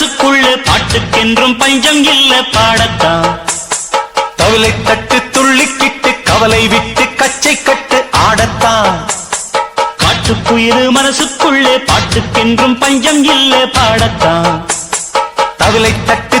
மனசுக்குள்ள பாட்டுக்கென்றும் பஞ்சம் இல்ல பாடத்தான். தவிலை தட்டு துள்ளிக்கிட்டு கவலை விட்டு கச்சை கட்டு ஆடத்தான். காட்டுக்குயிலு மனசுக்குள்ளே பாட்டுக்கென்றும் பஞ்சம் இல்ல பாடத்தான். தவிலை தட்டு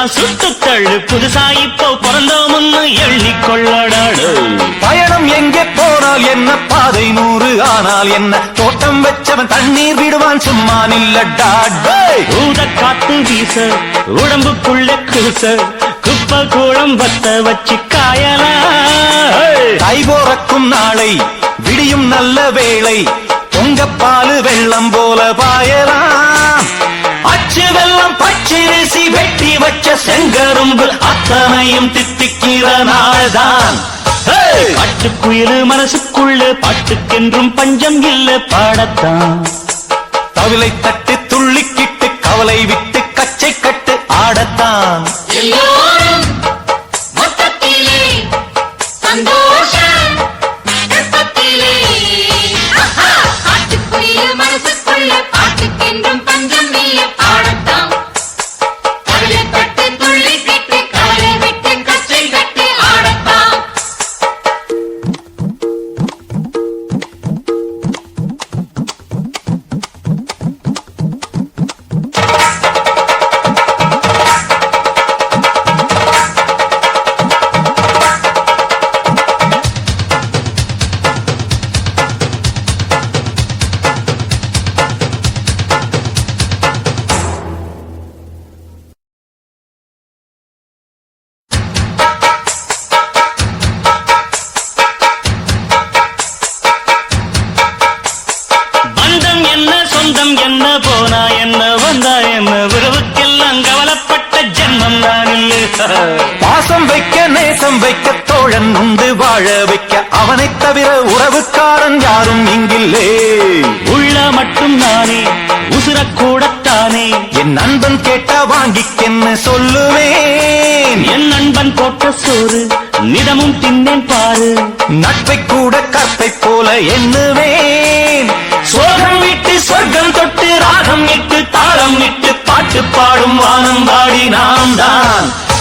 எல்லாம் சுட்டு தள்ளு புதுசா இப்போ பிறந்தோம்னு எண்ணிக்கொள்ளடாடு. பயணம் எங்கே போனால் என்ன? பாதை நூறு ஆனால் என்ன? தோட்டம் வச்சவன் தண்ணீர் விடுவான் சும்மா நில்லடா. ஊத காத்து வீச உடம்புக்குள்ள கூச குப்பை கூளம் பத்த வச்சு காயலாம் தை போறக்கும் நாளை விடியும் நல்ல வேளை பொங்கப்பாலு வெள்ளம் போல பாயலாம் வச்ச செங்கரும்பு அத்தனையும் தித்திக்கிற நாள்தான் ஹே! காட்டுக்குயிலு மனசுக்குள்ள பாட்டுக்கென்றும் பஞ்சம் இல்ல பாடத்தான் தவிலை தட்டு துள்ளிக்கிட்டு கவலை விட்டு பாசம் வைக்க நேசம் வைக்க தோழன் உண்டு வாழ வைக்க. அவனைத் தவிர உறவுக்காரன் யாரும் இங்கில்லே. உள்ள மட்டும் நானே உசுரக்கூடத்தானே என் நண்பன் கேட்டா வாங்கிக்கென்னு சொல்லுவேன்? என் நண்பன் போட்ட சோறு நிதமும் தின்னேன் பாரு. நட்பை கூட கற்பை போல எண்ணுவேன். சோகம் விட்டு சொர்க்கம் தொட்டு ராகம் இட்டு தாளம் இட்டு பாட்டு பாடும் வானம் பாடி நாம் தான்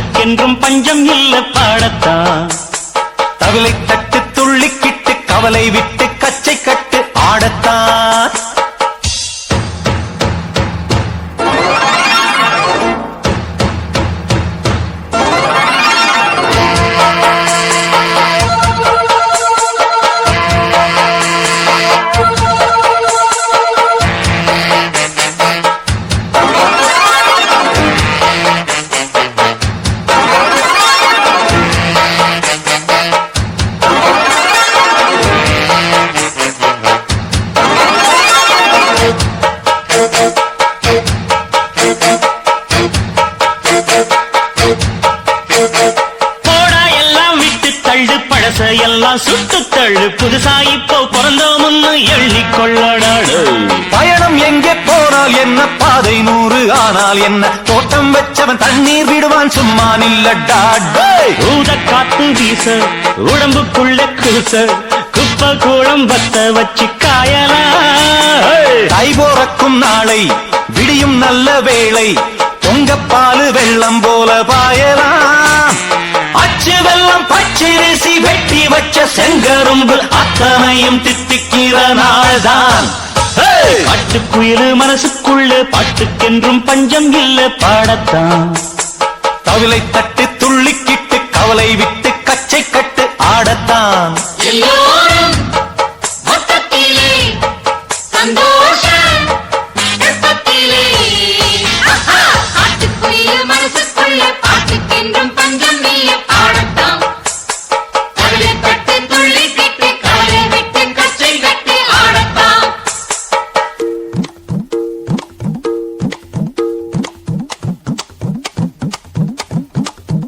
மனசுக்குள்ளே பஞ்சம் இல்ல பாடத்தான் தவிலை தட்டு துள்ளிக்கிட்டு கவலை விட்டு எல்லாம் சுட்டு தள்ளு. புதுசா இப்போ பிறந்தோம்னு எண்ணிக்கொள்ளடாடு. பயணம் எங்கே போனால் என்ன? பாதை நூறு. ஆனால் என்ன? தோட்டம் வச்சவன் தண்ணீர் விடுவான். சும்மா நில்லடா. ஊத காத்து வீச உடம்புக்குள்ள கூச குப்ப கூளம் பத்த வச்சு காயலாம் தை போறக்கும் நாளை விடியும் நல்ல வேளை பொங்கப்பாலு வெள்ளம் போல பாயலாம். அச்சு வெள்ளம் பச்சரிசி வெட்டி வச்ச செங்கரும்பு அத்தனையும் தித்திக்கிற நாள்தான். ஹேய்! காட்டுக்குயிலு மனசுக்குள்ள பாட்டுக்கென்றும் பஞ்சம் இல்ல பாடத்தான். தவிலை தட்டு துள்ளிக்கிட்டு கவலை விட்டு கச்சை கட்டு ஆடத்தான்.